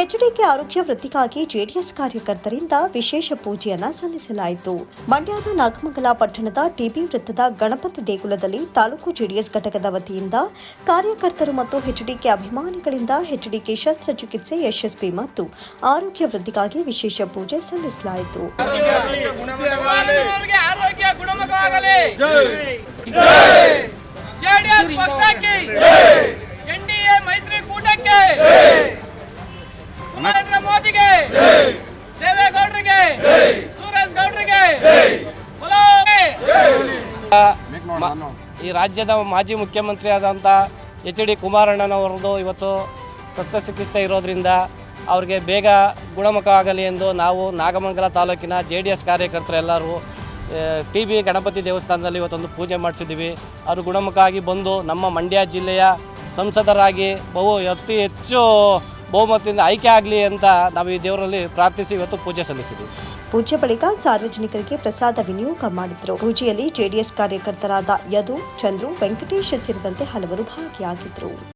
HDK ಆರೋಗ್ಯ ವೃದ್ಧಿಗಾಗಿ JDS ಕಾರ್ಯಕರ್ತರಿಂದ ವಿಶೇಷ ಪೂಜೆಯನ್ನ ಸಲ್ಲಿಸಲಾಯಿತು. ಮಂಡ್ಯದ ನಾಗಮಂಗಲ ಪಟ್ಟಣದ ಟಿಬಿ ವೃತ್ತದ ಗಣಪತಿ ದೇಗುಲದಲ್ಲಿ ತಾಲೂಕು ಜೆಡಿಎಸ್ ಘಟಕದ ವತಿಯಿಂದ ಕಾರ್ಯಕರ್ತರು ಮತ್ತು ಹೆಚ್ಡಿಕೆ ಅಭಿಮಾನಿಗಳಿಂದ ಹೆಚ್ಡಿಕೆ ಶಸ್ತ್ರಚಿಕಿತ್ಸೆ ಯಶಸ್ವಿ ಮತ್ತು ಆರೋಗ್ಯ ವೃದ್ಧಿಗಾಗಿ ವಿಶೇಷ ಪೂಜೆ ಸಲ್ಲಿಸಲಾಯಿತು. ಜೆಡಿಎಸ್ ಮೋದಿಗೆ. ದೇವೇಗೌಡರಿಗೆ. ಸುರೇಶ್ ಗೌಡರಿಗೆ ಈ ರಾಜ್ಯದ ಮಾಜಿ ಮುಖ್ಯಮಂತ್ರಿ ಆದಂಥ ಎಚ್ ಡಿ ಕುಮಾರಣ್ಣನವರದು ಇವತ್ತು ಸತ್ಯಚಿಕಿತ್ಸೆ ಇರೋದ್ರಿಂದ ಅವ್ರಿಗೆ ಬೇಗ ಗುಣಮುಖ ಆಗಲಿ ಎಂದು ನಾವು ನಾಗಮಂಗಲ ತಾಲೂಕಿನ ಜೆ ಡಿ ಎಸ್ ಕಾರ್ಯಕರ್ತರೆಲ್ಲರೂ ಟಿ ಬಿ ಗಣಪತಿ ದೇವಸ್ಥಾನದಲ್ಲಿ ಇವತ್ತೊಂದು ಪೂಜೆ ಮಾಡಿಸಿದ್ದೀವಿ. ಅವರು ಗುಣಮುಖ ಆಗಿ ಬಂದು ನಮ್ಮ ಮಂಡ್ಯ ಜಿಲ್ಲೆಯ ಸಂಸದರಾಗಿ ಬಹು ಅತಿ ಹೆಚ್ಚು ಬಹುಮತದಿಂದ ಆಯ್ಕೆ ಆಗಲಿ ಅಂತ ನಾವು ಈ ದೇವರಲ್ಲಿ ಪ್ರಾರ್ಥಿಸಿ ಇವತ್ತು ಪೂಜೆ ಸಲ್ಲಿಸಿದ್ದೀವಿ ಪೂಜೆ ಬಳಿಕ ಸಾರ್ವಜನಿಕರಿಗೆ ಪ್ರಸಾದ ವಿನಿಯೋಗ ಮಾಡಿದ್ರು. ಪೂಜೆಯಲ್ಲಿ ಜೆಡಿಎಸ್ ಕಾರ್ಯಕರ್ತರಾದ ಯದು, ಚಂದ್ರು, ವೆಂಕಟೇಶ್ ಸೇರಿದಂತೆ ಹಲವರು ಭಾಗಿಯಾಗಿದ್ದರು